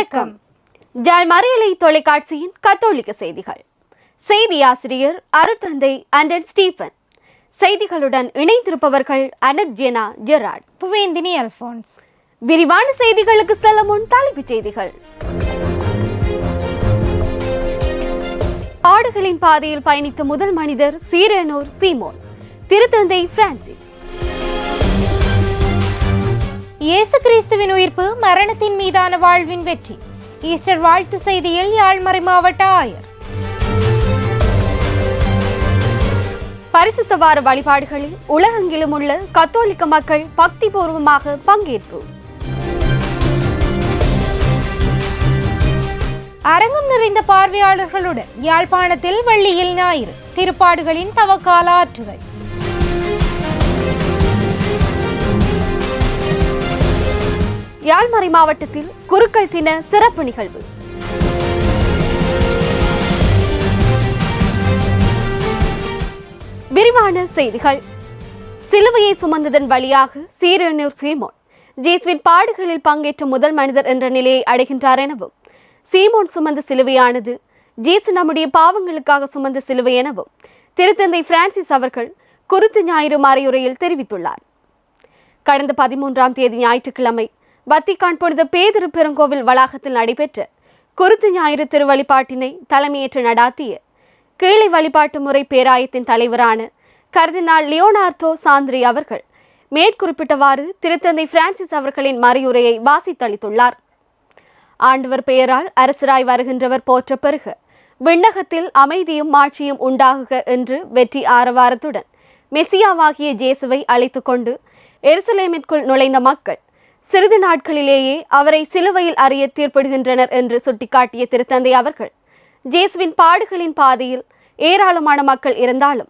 வணக்கம். ஜால் மறியலை தொலைக்காட்சியின் கத்தோலிக்க செய்திகள். செய்தி ஆசிரியர் அருத்தந்தை அண்டர் ஸ்டீபன். செய்திகளுடன் இணைந்திருப்பவர்கள் அனட் ஜெனா ஜெராட் புவேந்தினி அல்போன்ஸ். விரிவான செய்திகளுக்கு செல்ல முன் தலைப்புச் செய்திகள். காடுகளின் பாதையில் பயணித்த முதல் மனிதர் சீரனூர் சீமோன். திருத்தந்தை பிரான்சிஸ். இயேசு கிறிஸ்துவின் உயிர்ப்பு மரணத்தின் மீதான வாழ்வின் வெற்றி. ஈஸ்டர் வாழ்த்து செய்தியில் யாழ்மறை மாவட்ட ஆயர். பரிசுத்த வார வழிபாடுகளில் உலகெங்கிலும் உள்ள கத்தோலிக்க மக்கள் பக்திபூர்வமாக பங்கேற்பு. அரங்கம் நிறைந்த பார்வையாளர்களுடன் யாழ்ப்பாணத்தில் வெள்ளியில் ஞாயிறு. திருப்பாடுகளின் தவக்கால ஆற்றுகள். யாழ்மறை மாவட்டத்தில் குருக்கள் தின சிறப்பு நிகழ்வு. விரிவான செய்திகள். சிலுவையை சுமந்ததன் வழியாக சீரனூர் சீமோன். ஜேசுவின் பாடுகளில் பங்கேற்ற முதல் மனிதர் என்ற நிலையை அடைகின்றார் எனவும் சீமோன் சுமந்த சிலுவையானது ஜேசு நம்முடைய பாவங்களுக்காக சுமந்த சிலுவை எனவும் திருத்தந்தை பிரான்சிஸ் அவர்கள் குருத்து ஞாயிறு மறையுரையில் தெரிவித்துள்ளார். கடந்த பதிமூன்றாம் தேதி ஞாயிற்றுக்கிழமை வத்திக்கான் பொழுது பேதிரு பெருங்கோவில் வளாகத்தில் நடைபெற்ற குருத்து ஞாயிறு திருவழிபாட்டினை தலைமையேற்று நடாத்திய கீழை வழிபாட்டு முறை பேராயத்தின் தலைவரான கர்தினால் லியோனார்தோ சாந்திரி அவர்கள் மேற்குறிப்பிட்டவாறு திருத்தந்தை பிரான்சிஸ் அவர்களின் மறையுரையை வாசித்தளித்துள்ளார். ஆண்டவர் பெயரால் அரசராய் வருகின்றவர் போற்ற பெருக விண்ணகத்தில் அமைதியும் மாட்சியும் உண்டாகுக என்று வெற்றி ஆரவாரத்துடன் மெசியாவாகிய ஜேசுவை அழைத்து கொண்டு எருசலேமிற்குள் நுழைந்த மக்கள் சிறிது நாட்களிலேயே அவரை சிலுவையில் அறிய தீர்ப்பிடுகின்றனர் என்று சுட்டிக்காட்டிய திருத்தந்தை அவர்கள் ஜேசுவின் பாடுகளின் பாதையில் ஏராளமான மக்கள் இருந்தாலும்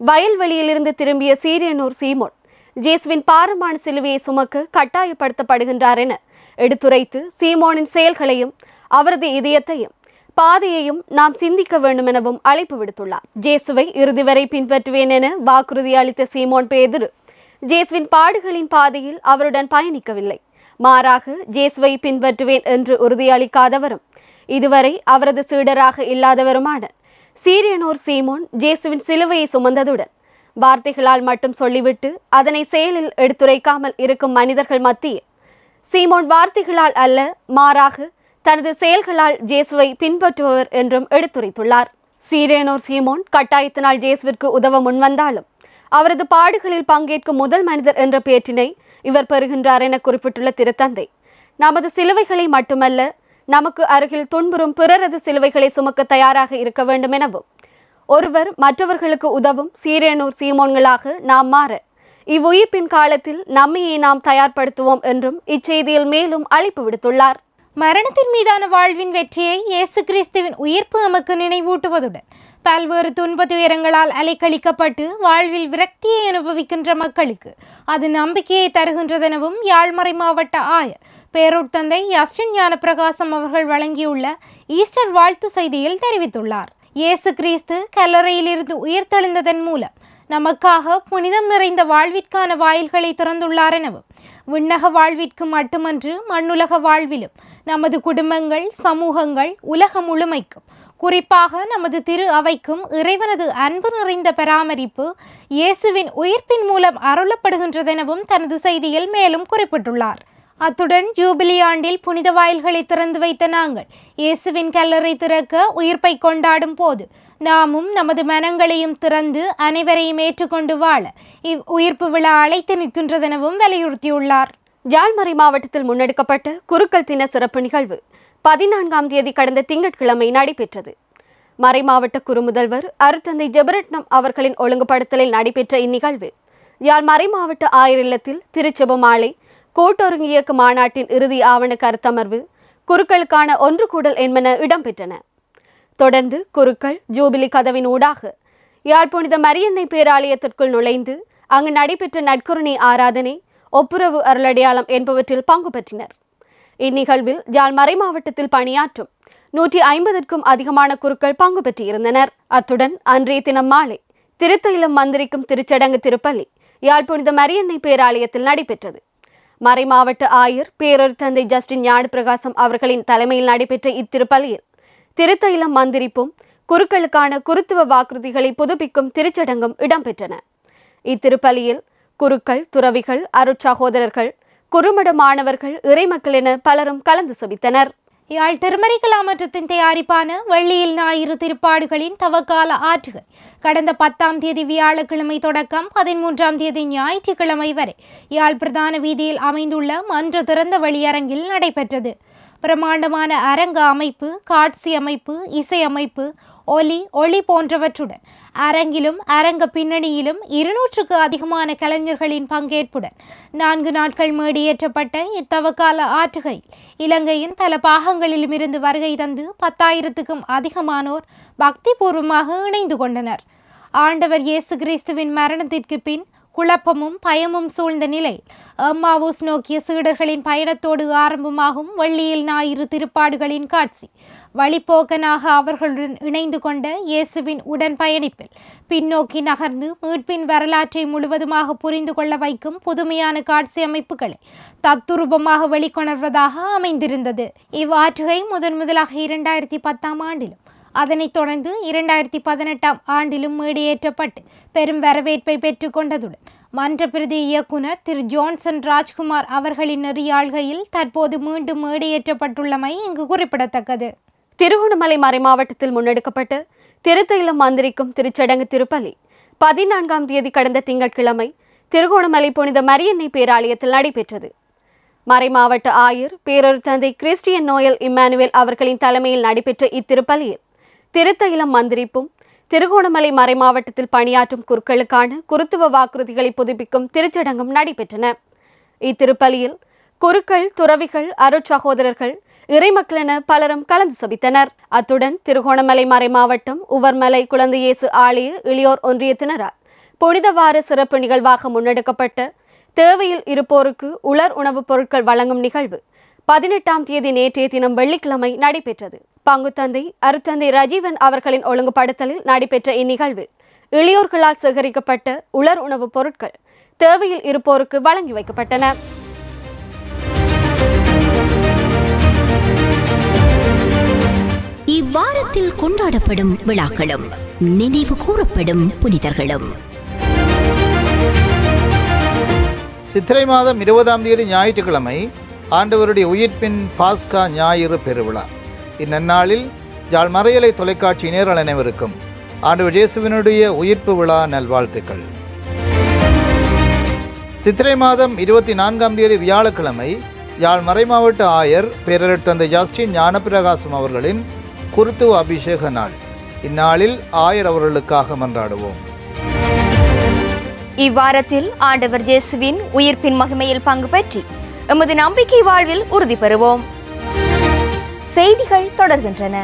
வயல்வெளியிலிருந்து திரும்பிய சீரியனூர் சீமோன் ஜேசுவின் பாரமான சிலுவையை சுமக்க கட்டாயப்படுத்தப்படுகின்றார் என எடுத்துரைத்து சீமோனின் செயல்களையும் அவரது இதயத்தையும் பாதையையும் நாம் சிந்திக்க வேண்டும் எனவும் அழைப்பு விடுத்துள்ளார். ஜேசுவை இறுதி வரை பின்பற்றுவேன் என வாக்குறுதி அளித்த சீமோன் பேதுரு ஜேஸ்வின் பாடுகளின் பாதையில் அவருடன் பயணிக்கவில்லை. மாறாக ஜேஸ்வை பின்பற்றுவேன் என்று உறுதியளிக்காதவரும் இதுவரை அவரது சீடராக இல்லாதவருமான சீரியனூர் சீமோன் ஜேசுவின் சிலுவையை சுமந்ததுடன் வார்த்தைகளால் மட்டும் சொல்லிவிட்டு அதனை செயலில் எடுத்துரைக்காமல் இருக்கும் மனிதர்கள் மத்தியில் சீமோன் வார்த்தைகளால் அல்ல மாறாக தனது செயல்களால் ஜேசுவை பின்பற்றுபவர் என்றும் எடுத்துரைத்துள்ளார். சீரேனோர் சீமோன் கட்டாயத்தினால் ஜேசுவிற்கு உதவ முன்வந்தாலும் அவரது பாடுகளில் பங்கேற்கும் முதல் மனிதர் என்ற பேற்றினை இவர் பெறுகின்றார் என குறிப்பிட்டுள்ள திருத்தந்தை. நமது சிலுவைகளை மட்டுமல்ல நமக்கு அருகில் துன்புறும் பிறரது சிலுவைகளை சுமக்க தயாராக இருக்க வேண்டும் எனவும் ஒருவர் மற்றவர்களுக்கு உதவும் சீரேனூர் சீமோன்களாக நாம் மாற இவ்வுயிர்ப்பின் காலத்தில் நம்மையே நாம் தயார்படுத்துவோம் என்றும் இச்செய்தியில் மேலும் அழைப்பு விடுத்துள்ளார். மரணத்தின் மீதான வாழ்வின் வெற்றியை இயேசு கிறிஸ்துவின் உயிர்ப்பு நமக்கு நினைவூட்டுவதுடன் பல்வேறு துன்ப துயரங்களால் அலைக்கழிக்கப்பட்டு வாழ்வில் விரக்தியை அனுபவிக்கின்ற மக்களுக்கு அது நம்பிக்கையை தருகின்றதெனவும் யாழ்மறை மாவட்ட ஆயர் பேரூர்த்தந்தை யஸ்டின் ஞானப்பிரகாசம் அவர்கள் வழங்கியுள்ள ஈஸ்டர் வாழ்த்து செய்தியில் தெரிவித்துள்ளார். இயேசு கிறிஸ்து கல்லறையிலிருந்து உயிர்த்தெழுந்ததன் மூலம் நமக்காக புனிதம் நிறைந்த வாழ்விற்கான வாயில்களை திறந்துள்ளார் எனவும் விண்ணக வாழ்விற்கு மட்டுமன்று மண்ணுலக வாழ்விலும் நமது குடும்பங்கள் சமூகங்கள் உலகம் முழுமைக்கும் குறிப்பாக நமது திரு அவைக்கும் இறைவனது அன்பு நிறைந்த பராமரிப்பு இயேசுவின் உயிர்ப்பின் மூலம் அருளப்படுகின்றதெனவும் தனது செய்தியில் மேலும் குறிப்பிட்டுள்ளார். அத்துடன் ஜூபிலி ஆண்டில் புனித வாயில்களை திறந்து வைத்த நாங்கள். இயேசுவின் கல்லறை திறக்க உயிர்ப்பை கொண்டாடும் போது நாமும் நமது மனங்களையும் திறந்து அனைவரையும் ஏற்றுக்கொண்டு வாழ இவ் உயிர்ப்பு விழா அழைத்து நிற்கின்றதெனவும் வலியுறுத்தியுள்ளார். ஜால்மறை மாவட்டத்தில் முன்னெடுக்கப்பட்ட குருக்கள் தின சிறப்பு நிகழ்வு பதினான்காம் தேதி கடந்த திங்கட்கிழமை நடைபெற்றது. மறைமாவட்ட குறுமுதல்வர் அருத்தந்தை ஜெபரட்னம் அவர்களின் ஒழுங்குபடுத்தலில் நடைபெற்ற இந்நிகழ்வு. யாழ் மறைமாவட்ட ஆயிரில்லத்தில் திருச்செபமாலை கூட்டொருங்கு இயக்க மாநாட்டின் இறுதி ஆவண கருத்தமர்வு குருக்களுக்கான ஒன்று கூடல் என்பன இடம்பெற்றன. தொடர்ந்து குருக்கள் ஜூபிலி கதவின் ஊடாக யாழ் புனித மரியன்னை பேராலயத்திற்குள் நுழைந்து அங்கு நடைபெற்ற நட்கருணை ஆராதனை ஒப்புரவு அருளடையாளம் என்பவற்றில் பங்கு பெற்றினர். இந்நிகழ்வில் யாழ் மறை மாவட்டத்தில் பணியாற்றும் நூற்றி ஐம்பதற்கும் அதிகமான குருக்கள் பங்கு பெற்றிருந்தனர். அத்துடன் அன்றைய தினம் மாலை திருத்தயிலம் மந்திரிக்கும் திருச்சடங்கு திருப்பலி யாழ் புனித மரியன்னை பேராலயத்தில் நடைபெற்றது. மறைமாவட்ட ஆயர் பேரர் தந்தை ஜஸ்டின் ஞான பிரகாசம் அவர்களின் தலைமையில் நடைபெற்ற இத்திருப்பலியில் திருத்தைலம் மந்திரிப்பும் குருக்களுக்கான குருத்துவ வாக்குறுதிகளை புதுப்பிக்கும் திருச்சடங்கும் இடம்பெற்றன. இத்திருப்பலியில் குருக்கள் துறவிகள் அருட்சகோதரர்கள் குறுமட மாணவர்கள் இறைமக்கள் என பலரும் கலந்து செவித்தனர் யாழ் திருமறைக்கலாமற்றத்தின் தயாரிப்பான வெள்ளியில் ஞாயிறு திருப்பாடுகளின் தவக்கால ஆற்றுகள். கடந்த பத்தாம் தேதி வியாழக்கிழமை தொடக்கம் பதிமூன்றாம் தேதி ஞாயிற்றுக்கிழமை வரை யாழ் பிரதான வீதியில் அமைந்துள்ள மன்ற திறந்த வெளியரங்கில் நடைபெற்றது. பிரமாண்டமான அரங்க அமைப்பு காட்சி அமைப்பு இசை அமைப்பு ஒலி ஒளி போன்றவற்றுடன் அரங்கிலும் அரங்க பின்னணியிலும் இருநூற்றுக்கு அதிகமான கலைஞர்களின் பங்கேற்புடன் நான்கு நாட்கள் மேடியேற்றப்பட்ட இத்தவக்கால ஆற்றுகை இலங்கையின் பல பாகங்களிலும் இருந்து வருகை தந்து பத்தாயிரத்துக்கும் அதிகமானோர் பக்திபூர்வமாக இணைந்து கொண்டனர். ஆண்டவர் இயேசு கிறிஸ்துவின் மரணத்திற்கு பின் குழப்பமும் பயமும் சூழ்ந்த நிலை. அம்மாவூஸ் நோக்கிய சீடர்களின் பயணத்தோடு ஆரம்பமாகும் வெள்ளியில் ஞாயிறு திருப்பாடுகளின் காட்சி. வழிப்போக்கனாக அவர்களுடன் இணைந்து கொண்ட இயேசுவின் உடன் பயணிப்பில். பின்னோக்கி நகர்ந்து மீட்பின் வரலாற்றை முழுவதுமாக புரிந்து கொள்ள வைக்கும் புதுமையான காட்சி அமைப்புகளை தத்துரூபமாக வெளிக்கொணர்வதாக அமைந்திருந்தது. இவ்வாற்றுகை முதன் முதலாக இரண்டாயிரத்தி பத்தாம் ஆண்டிலும் அதனைத் தொடர்ந்து இரண்டாயிரத்தி பதினெட்டாம் ஆண்டிலும் மேடையேற்றப்பட்டு பெரும் வரவேற்பை பெற்றுக்கொண்டதுடன் மன்ற பிரதி இயக்குனர் திரு. ஜோன்சன் ராஜ்குமார் அவர்களின் நெறியாள்கையில் தற்போது மீண்டும் மேடையேற்றப்பட்டுள்ளமை இங்கு குறிப்பிடத்தக்கது. திருகோணமலை மறைமாவட்டத்தில் முன்னெடுக்கப்பட்டு திருத்தைலம் மந்திரிக்கும் திருச்சடங்கு திருப்பலி பதினான்காம் தேதி கடந்த திங்கட்கிழமை திருகோணமலை புனித மரியன்னை பேராலயத்தில் நடைபெற்றது. மறைமாவட்ட ஆயர் பேரொரு தந்தை கிறிஸ்டியன் நோயல் இம்மானுவேல் அவர்களின் தலைமையில் நடைபெற்ற இத்திருப்பலியில் திருத்தைலம் மந்திரிப்பும் திருகோணமலை மறைமாவட்டத்தில் பணியாற்றும் குருக்களுக்கான குருத்துவ வாக்குறுதிகளை புதுப்பிக்கும் திருச்சடங்கும் நடைபெற்றன. இத்திருப்பலியில் குருக்கள் துறவிகள் அருட்சகோதரர்கள் இறைமக்களென பலரும் கலந்து சபித்தனர். அத்துடன் திருகோணமலை மறைமாவட்டம் உவர்மலை குழந்தை இயேசு ஆலய இளையோர் ஒன்றியத்தினரால் புனித வார சிறப்பு நிகழ்வாக முன்னெடுக்கப்பட்ட தேவையில் இருப்போருக்கு உலர் உணவுப் பொருட்கள் வழங்கும் நிகழ்வு பதினெட்டாம் தேதி நேற்றைய தினம் வெள்ளிக்கிழமை நடைபெற்றது. பங்குத்தந்தை அருத்தந்தை ரஜீவன் அவர்களின் ஒழுங்குபடுத்தலில் நடைபெற்ற இந்நிகழ்வில் இளையோர்களால் சேகரிக்கப்பட்ட உலர் உணவுப் பொருட்கள் தேவையில் இருப்போருக்கு வழங்கி வைக்கப்பட்டன. இவ்வாரத்தில் கொண்டாடப்படும் விழாக்களும் நினைவு கூறப்படும் புனிதர்களும். சித்திரை மாதம் இருபதாம் தேதி ஞாயிற்றுக்கிழமை ஆண்டவருடைய உயிர்ப்பின் பாஸ்கா ஞாயிறு பெருவிழா. இந்நன்னாளில் யாழ் மறையலை தொலைக்காட்சி நேரல் அனைவருக்கும் ஆண்டவர் இயேசுவினுடைய உயிர்ப்பு விழா நல்வாழ்த்துக்கள். சித்திரை மாதம் இருபத்தி நான்காம் தேதி வியாழக்கிழமை யாழ் மறைமாவட்ட ஆயர் பேரர் தந்தை ஜாஸ்டின் ஞானப்பிரகாசம் அவர்களின் குருத்துவ அபிஷேக நாள். இந்நாளில் ஆயர் அவர்களுக்காக மன்றாடுவோம். இவ்வாரத்தில் ஆண்டவர் ஜேசுவின் உயிர்ப்பின் மகிமையில் பங்கு பெற்றி எமது நம்பிக்கை வாழ்வில் உறுதி பெறுவோம். செய்திகள் தொடர்கின்றன.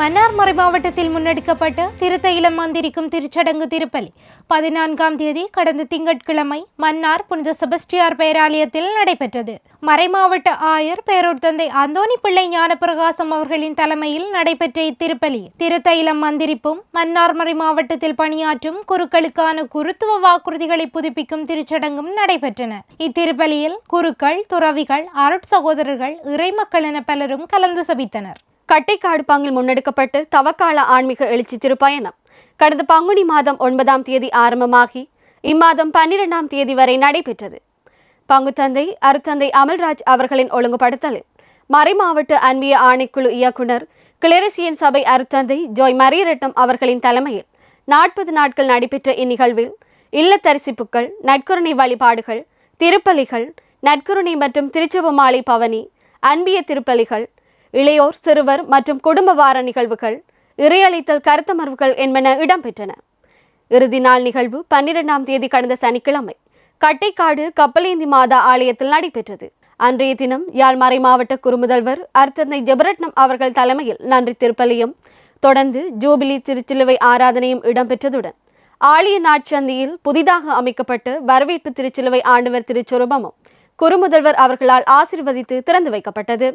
மன்னார்மறை மாவட்டத்தில் முன்னெடுக்கப்பட்ட திருத்தையிலம் மந்திரிக்கும் திருச்சடங்கு திருப்பலி. பதினான்காம் தேதி கடந்த திங்கட்கிழமை மன்னார் புனித செபஸ்டியார் பேராலயத்தில் நடைபெற்றது. மறைமாவட்ட ஆயர் பேரூர் தந்தை அந்தோணி பிள்ளை ஞானப்பிரகாசம் அவர்களின் தலைமையில் நடைபெற்ற இத்திருப்பலி. திருத்தையிலம் மந்திரிப்பும் மன்னார் மறை மாவட்டத்தில் பணியாற்றும் குருக்களுக்கான குருத்துவ வாக்குறுதிகளை புதுப்பிக்கும் திருச்சடங்கும் நடைபெற்றன. இத்திருப்பலியில் குருக்கள் துறவிகள் அருட்சகோதரர்கள் இறைமக்கள் என பலரும் கலந்து சபித்தனர். கட்டைக்காடு பங்கில் முன்னெடுக்கப்பட்டு தவக்கால ஆன்மீக எழுச்சி திருப்பயணம். கடந்த பங்குனி மாதம் ஒன்பதாம் தேதி ஆரம்பமாகி இம்மாதம் பன்னிரெண்டாம் தேதி வரை நடைபெற்றது. பங்குத்தந்தை அருத்தந்தை அமல்ராஜ் அவர்களின் ஒழுங்குபடுத்தலில் மறைமாவட்ட அன்பிய ஆணைக்குழு இயக்குனர் கிளரசியன் சபை அருத்தந்தை ஜோய் மரியரட்னம் அவர்களின் தலைமையில் நாற்பது நாட்கள் நடைபெற்ற இந்நிகழ்வில் இல்லத்தரிசிப்புக்கள் நற்கருணை வழிபாடுகள் திருப்பலிகள் நற்கருணை மற்றும் திருச்செப மாலை பவனி அன்பிய திருப்பலிகள் இளையோர் சிறுவர் மற்றும் குடும்ப வார நிகழ்வுகள் இறையளித்தல் கருத்தமர்வுகள் என்பன இடம்பெற்றன. இறுதி நாள் நிகழ்வு பன்னிரெண்டாம் தேதி கடந்த சனிக்கிழமை கட்டைக்காடு கப்பலேந்தி மாதா ஆலயத்தில் நடைபெற்றது. அன்றைய தினம் யாழ் மறை மாவட்ட குறுமுதல்வர் அர்த்தந்தை ஜெபரட்னம் அவர்கள் தலைமையில் நன்றி திருப்பலியும் தொடர்ந்து ஜூபிலி திருச்சிலுவை ஆராதனையும் இடம்பெற்றதுடன் ஆலய நாட்சந்தியில் புதிதாக அமைக்கப்பட்ட வரவேற்பு திருச்சிலுவை ஆண்டவர் திருச்சுரூபமும் குறுமுதல்வர் அவர்களால் ஆசிர்வதித்து திறந்து வைக்கப்பட்டது.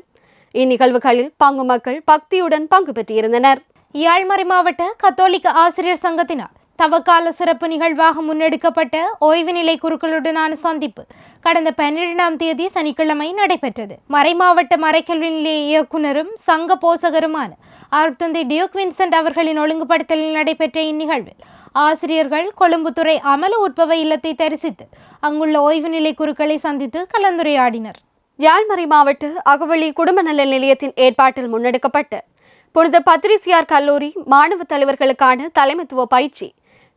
இந்நிகழ்வுகளில் பங்கு மக்கள் பக்தியுடன் பங்கு பெற்றிருந்தனர். யாழ்மறை மாவட்ட கத்தோலிக்க ஆசிரியர் சங்கத்தினால் தவக்கால சிறப்பு நிகழ்வாக முன்னெடுக்கப்பட்ட ஓய்வு நிலை குருக்களுடனான சந்திப்பு கடந்த பன்னிரெண்டாம் தேதி சனிக்கிழமை நடைபெற்றது. மறைமாவட்ட மறைக்கல்வி நிலைய இயக்குனரும் சங்க போசகருமான அருட்தந்தை டியூக் வின்சென்ட் அவர்களின் ஒழுங்குபடுத்தலில் நடைபெற்ற இந்நிகழ்வில் ஆசிரியர்கள் கொழும்புத்துறை அமல உட்பவ இல்லத்தை தரிசித்து அங்குள்ள ஓய்வு நிலை குருக்களை சந்தித்து கலந்துரையாடினர். யாழ்மறை மாவட்ட அகவழி குடும்ப நல நிலையத்தின் ஏற்பாட்டில் முன்னெடுக்கப்பட்ட புனித பத்திரிசியார் கல்லூரி மாணவ தலைவர்களுக்கான தலைமைத்துவ பயிற்சி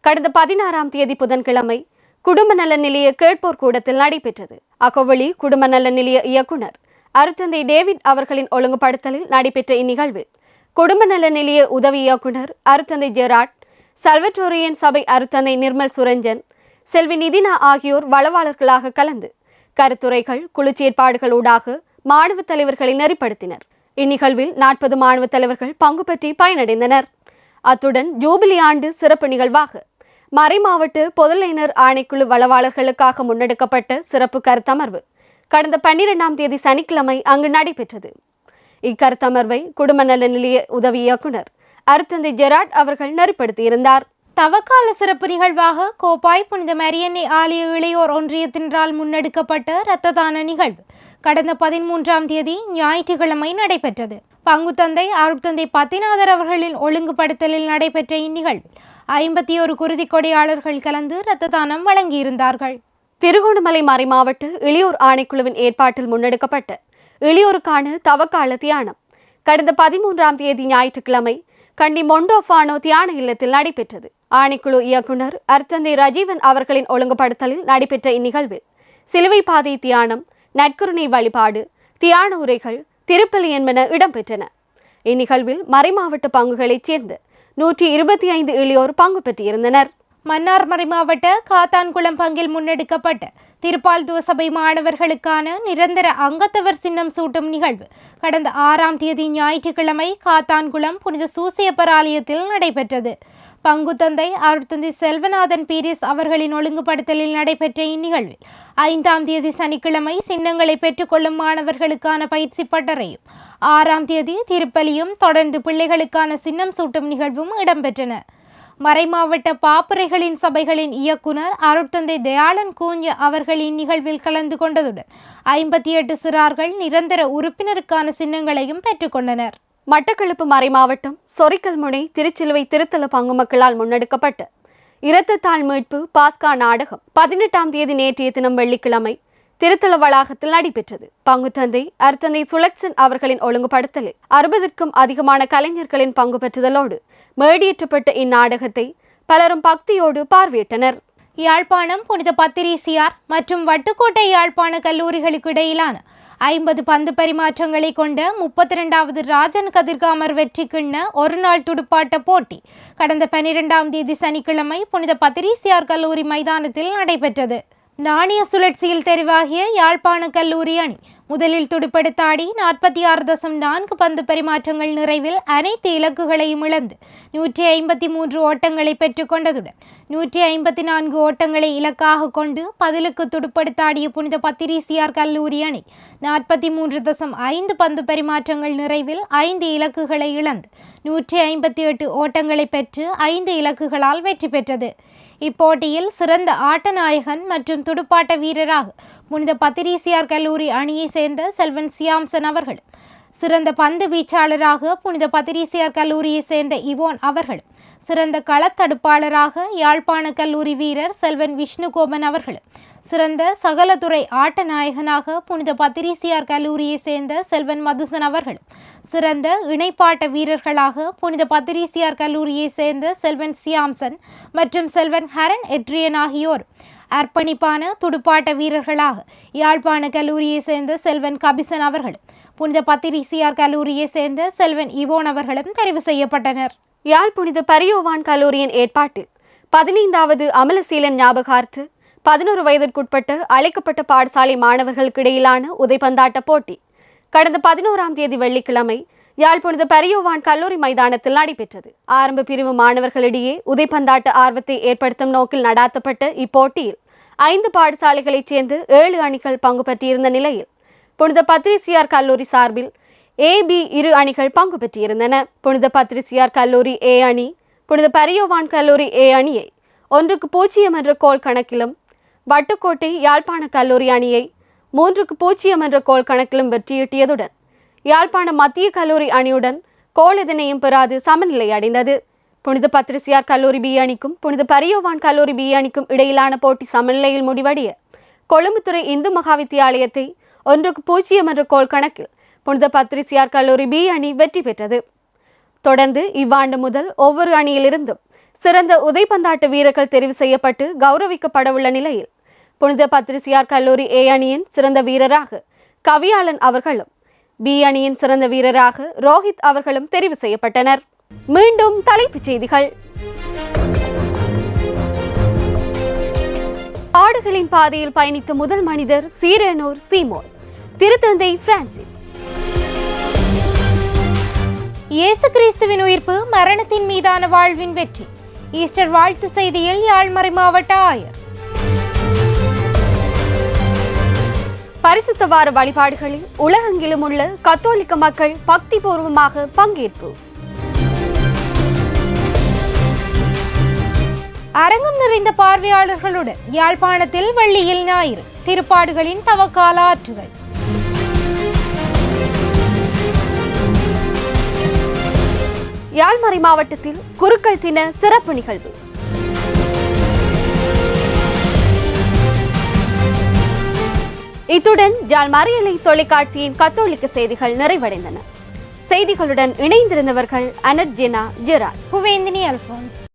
கடந்த பதினாறாம் தேதி புதன்கிழமை குடும்ப நல நிலைய கேட்போர் கூடத்தில் நடைபெற்றது. அகவழி குடும்ப நல நிலைய இயக்குனர் அருத்தந்தை டேவிட் அவர்களின் ஒழுங்குபடுத்தலில் நடைபெற்ற இந்நிகழ்வில் குடும்ப நல நிலைய உதவி இயக்குனர் அருத்தந்தை ஜெராட் சல்வட்டோரியன் சபை அருத்தந்தை நிர்மல் சுரஞ்சன் செல்வி நிதினா ஆகியோர் வளவாளர்களாக கலந்து கருத்துரைகள் குழு மாணவ தலைவர்களை நெறிப்படுத்தினர். இந்நிகழ்வில் நாற்பது மாணவ தலைவர்கள் பங்கு பற்றி பயனடைந்தனர். அத்துடன் ஜூபிலி ஆண்டு சிறப்பு நிகழ்வாக மறைமாவட்ட பொதுலைனர் ஆணைக்குழு வளவாளர்களுக்காக முன்னெடுக்கப்பட்ட சிறப்பு கருத்தமர்வு கடந்த பன்னிரெண்டாம் தேதி சனிக்கிழமை அங்கு நடைபெற்றது. இக்கருத்தமர்வை குடும்ப நல நிலைய உதவி இயக்குனர் அருத்தந்தை ஜெராட் அவர்கள் நெறிப்படுத்தியிருந்தார். தவக்கால சிறப்பு நிகழ்வாக கோப்பாய் புனித மரியன்னை ஆலய இளையோர் ஒன்றியத்தினரால் முன்னெடுக்கப்பட்ட இரத்த தான நிகழ்வு. கடந்த பதிமூன்றாம் தேதி ஞாயிற்றுக்கிழமை நடைபெற்றது. பங்குத்தந்தை அருட்தந்தை பத்திநாதர் அவர்களின் ஒழுங்குபடுத்தலில் நடைபெற்ற இந்நிகழ்வில் ஐம்பத்தி ஒரு குருதி கொடையாளர்கள் கலந்து இரத்த தானம் வழங்கியிருந்தார்கள். திருகோணமலை மறைமாவட்ட இளையோர் ஆணைக்குழுவின் ஏற்பாட்டில் முன்னெடுக்கப்பட்ட இளையோருக்கான தவக்கால தியானம். கடந்த பதிமூன்றாம் தேதி ஞாயிற்றுக்கிழமை கண்டி மொண்டோஃபானோ தியான இல்லத்தில் நடைபெற்றது. ஆணைக்குழு இயக்குனர் அர்த்தந்தை ரஜீவன் அவர்களின் ஒழுங்குபடுத்தலில் நடைபெற்ற இந்நிகழ்வில் சிலுவை பாதை தியானம் நட்கருணை வழிபாடு தியான உரைகள் திருப்பலி என்பன இடம்பெற்றன. இந்நிகழ்வில் மறைமாவட்ட பங்குகளைச் சேர்ந்து நூற்றி இருபத்தி ஐந்து இளையோர் பங்கு பெற்றிருந்தனர். மன்னார்மறை மாவட்ட காத்தான்குளம் பங்கில் முன்னெடுக்கப்பட்ட திருப்பால் துவசபை மாணவர்களுக்கான நிரந்தர அங்கத்தவர் சின்னம் சூட்டும் நிகழ்வு. கடந்த ஆறாம் தேதி ஞாயிற்றுக்கிழமை காத்தான்குளம் புனித சூசியப்பர் ஆலயத்தில் நடைபெற்றது. பங்குத்தந்தை அருட்தந்தை செல்வநாதன் பீரிஸ் அவர்களின் ஒழுங்குபடுத்தலில் நடைபெற்ற இந்நிகழ்வில் ஐந்தாம் தேதி சனிக்கிழமை சின்னங்களை பெற்றுக்கொள்ளும் மாணவர்களுக்கான பயிற்சி பட்டறையும் ஆறாம் தேதி திருப்பலியும் தொடர்ந்து பிள்ளைகளுக்கான சின்னம் சூட்டும் நிகழ்வும் இடம்பெற்றன. மறைமாவட்ட பாப்புரைகளின் சபைகளின் இயக்குனர் அருட்தந்தை தயாளன் கூஞ்ச அவர்கள் இந்நிகழ்வில் கலந்து கொண்டதுடன் ஐம்பத்தி எட்டு சிறார்கள் நிரந்தர உறுப்பினருக்கான சின்னங்களையும் பெற்றுக்கொண்டனர் மட்டக்களப்பு மறைமாவட்டம் சொரிக்கல்முனை திருச்சிலுவை திருத்தல பங்கு மக்களால் முன்னெடுக்கப்பட்ட இரத்தத்தாள் மீட்பு பாஸ்கா நாடகம் பதினெட்டாம் தேதி நேற்றைய தினம் வெள்ளிக்கிழமை திருத்தல வளாகத்தில் நடைபெற்றது. பங்கு தந்தை அர்த்தந்தை சுலக்சன் அவர்களின் ஒழுங்குபடுத்தலில் அறுபதற்கும் அதிகமான கலைஞர்களின் பங்கு பெற்றுதலோடு மேடியேற்றப்பட்ட இந்நாடகத்தை பலரும் பக்தியோடு பார்வையிட்டனர். யாழ்ப்பாணம் புனித பத்திரிசியார் மற்றும் வட்டுக்கோட்டை யாழ்ப்பாண கல்லூரிகளுக்கு இடையிலான ஐம்பது பந்து பரிமாற்றங்களை கொண்ட முப்பத்தி ரெண்டாவது ராஜன் கதிர்காமர் வெற்றி கிண்ண ஒருநாள் துடுப்பாட்ட போட்டி கடந்த பனிரெண்டாம் தேதி சனிக்கிழமை புனித பத்திரிசியார் கல்லூரி மைதானத்தில் நடைபெற்றது. நாணய சுழற்சியில் தெரிவாகிய யாழ்ப்பாண கல்லூரி அணி முதலில் துடுப்படுத்தாடி நாற்பத்தி ஆறு தசம் நான்கு பந்து பரிமாற்றங்கள் நிறைவில் அனைத்து இலக்குகளையும் இழந்து நூற்றி ஐம்பத்தி மூன்று ஓட்டங்களை பெற்றுக்கொண்டதுடன் நூற்றி ஐம்பத்தி நான்கு ஓட்டங்களை இலக்காக கொண்டு பதிலுக்கு துடுப்படுத்தாடிய புனித பத்திரிசியார் கல்லூரி அணி நாற்பத்தி மூன்று தசம் ஐந்து பந்து பரிமாற்றங்கள் நிறைவில் ஐந்து இலக்குகளை இழந்து நூற்றி ஐம்பத்தி எட்டு ஓட்டங்களை பெற்று ஐந்து இலக்குகளால் வெற்றி பெற்றது. இப்போட்டியில் சிறந்த ஆட்டநாயகன் மற்றும் துடுப்பாட்ட வீரராக புனித பத்திரிசியார் கல்லூரி அணியைச் சேர்ந்த செல்வன் சியாம்சன் அவர்கள். சிறந்த பந்து வீச்சாளராக புனித பத்திரிசியார் கல்லூரியை சேர்ந்த இவோன் அவர்கள் சிறந்த களத்தடுப்பாளராக யாழ்ப்பாண கல்லூரி வீரர் செல்வன் விஷ்ணுகோபன் அவர்கள் சிறந்த சகலதுறை ஆட்ட நாயகனாக புனித பத்திரிசியார் கல்லூரியை சேர்ந்த செல்வன் மதுசன் அவர்கள் சிறந்த இணைப்பாட்ட வீரர்களாக புனித பத்திரிசியார் கல்லூரியை சேர்ந்த செல்வன் சியாம்சன் மற்றும் செல்வன் ஹரன் எட்ரியன் ஆகியோர் அர்ப்பணிப்பான துடுப்பாட்ட வீரர்களாக யாழ்ப்பாண கல்லூரியை சேர்ந்த செல்வன் கபிசன் அவர்களும் புனித பத்திரிசியார் கல்லூரியை சேர்ந்த செல்வன் இவோன் அவர்களும் தெரிவு செய்யப்பட்டனர். யாழ் புனித பரியோவான் கல்லூரியின் ஏற்பாட்டில் பதினைந்தாவது அமலசீலன் ஞாபகார்த்து பதினோரு வயதிற்குட்பட்ட அழைக்கப்பட்ட பாடசாலை மாணவர்களுக்கு இடையிலான உதைப்பந்தாட்ட போட்டி கடந்த பதினோராம் தேதி வெள்ளிக்கிழமை யாழ் புனித கல்லூரி மைதானத்தில் நடைபெற்றது. ஆரம்ப பிரிவு மாணவர்களிடையே உதைப்பந்தாட்ட ஆர்வத்தை ஏற்படுத்தும் நோக்கில் நடாத்தப்பட்ட இப்போட்டியில் ஐந்து பாடசாலைகளைச் சேர்ந்து ஏழு அணிகள் பங்கு பெற்றிருந்த நிலையில் புனித பத்ரிசியார் கல்லூரி சார்பில் ஏ பி இரு அணிகள் பங்கு பெற்றிருந்தன. புனித பத்ரிசியார் கல்லூரி ஏ அணி புனித பரியோவான் கல்லூரி ஏ அணியை ஒன்றுக்கு பூஜ்ஜியம் என்ற கோல் கணக்கிலும் வட்டுக்கோட்டை யாழ்ப்பாண கல்லூரி அணியை மூன்றுக்கு பூஜ்ஜியம் என்ற கோல் கணக்கிலும் வெற்றியீட்டியதுடன் யாழ்ப்பாண மத்திய கல்லூரி அணியுடன் கோல் எதனையும் பெறாது சமநிலை அடைந்தது. புனித பத்ரிசியார் கல்லூரி பி அணிக்கும் புனித பரியோவான் கல்லூரி பி அணிக்கும் இடையிலான போட்டி சமநிலையில் முடிவடைய. கொழும்புத்துறை இந்து மகா வித்தியாலயத்தை ஒன்றுக்கு பூஜ்ஜியம் என்ற கோல் கணக்கில் புனித பத்ரிசியார் கல்லூரி பி அணி வெற்றி பெற்றது. தொடர்ந்து இவ்வாண்டு முதல் ஒவ்வொரு அணியிலிருந்தும் சிறந்த உதைப்பந்தாட்ட வீரர்கள் தெரிவு செய்யப்பட்டு கௌரவிக்கப்படவுள்ள நிலையில் புனித பத்ரிசியார் கல்லூரி ஏ அணியின் சிறந்த வீரராக கவியாளன் அவர்களும் பி அணியின் சிறந்த வீரராக ரோஹித் அவர்களும் தெரிவு செய்யப்பட்டனர். மீண்டும் தலைப்புச் செய்திகள். ஆடுகளின் பாதையில் பயணித்த முதல் மனிதர் சீரனூர் சீமோன். திருத்தந்தை பிரான்சிஸ். இயேசு கிறிஸ்துவின் உயிர்ப்பு மரணத்தின் மீதான வாழ்வின் வெற்றி. ஈஸ்டர் வாழ்த்து செய்தியில் யாழ்மறை மாவட்ட ஆயர். பரிசுத்த வார வழிபாடுகளில் உலகெங்கிலும் உள்ள கத்தோலிக்க மக்கள் பக்திபூர்வமாக பங்கேற்பு. அரங்கம் நிறைந்த பார்வையாளர்களுடன் யாழ்ப்பாணத்தில் வெள்ளியில் ஞாயிறு திருப்பாடுகளின் தவக்கால ஆற்றுகள். யாழ்மறை மாவட்டத்தில் குருக்கள் தின சிறப்பு நிகழ்வு. இத்துடன் யாழ் மறியலை தொலைக்காட்சியின் கத்தோலிக்க செய்திகள் நிறைவடைந்தன. செய்திகளுடன் இணைந்திருந்தவர்கள் அனர்ஜினா ஜெரால் புவேந்தினி அல்போன்ஸ்.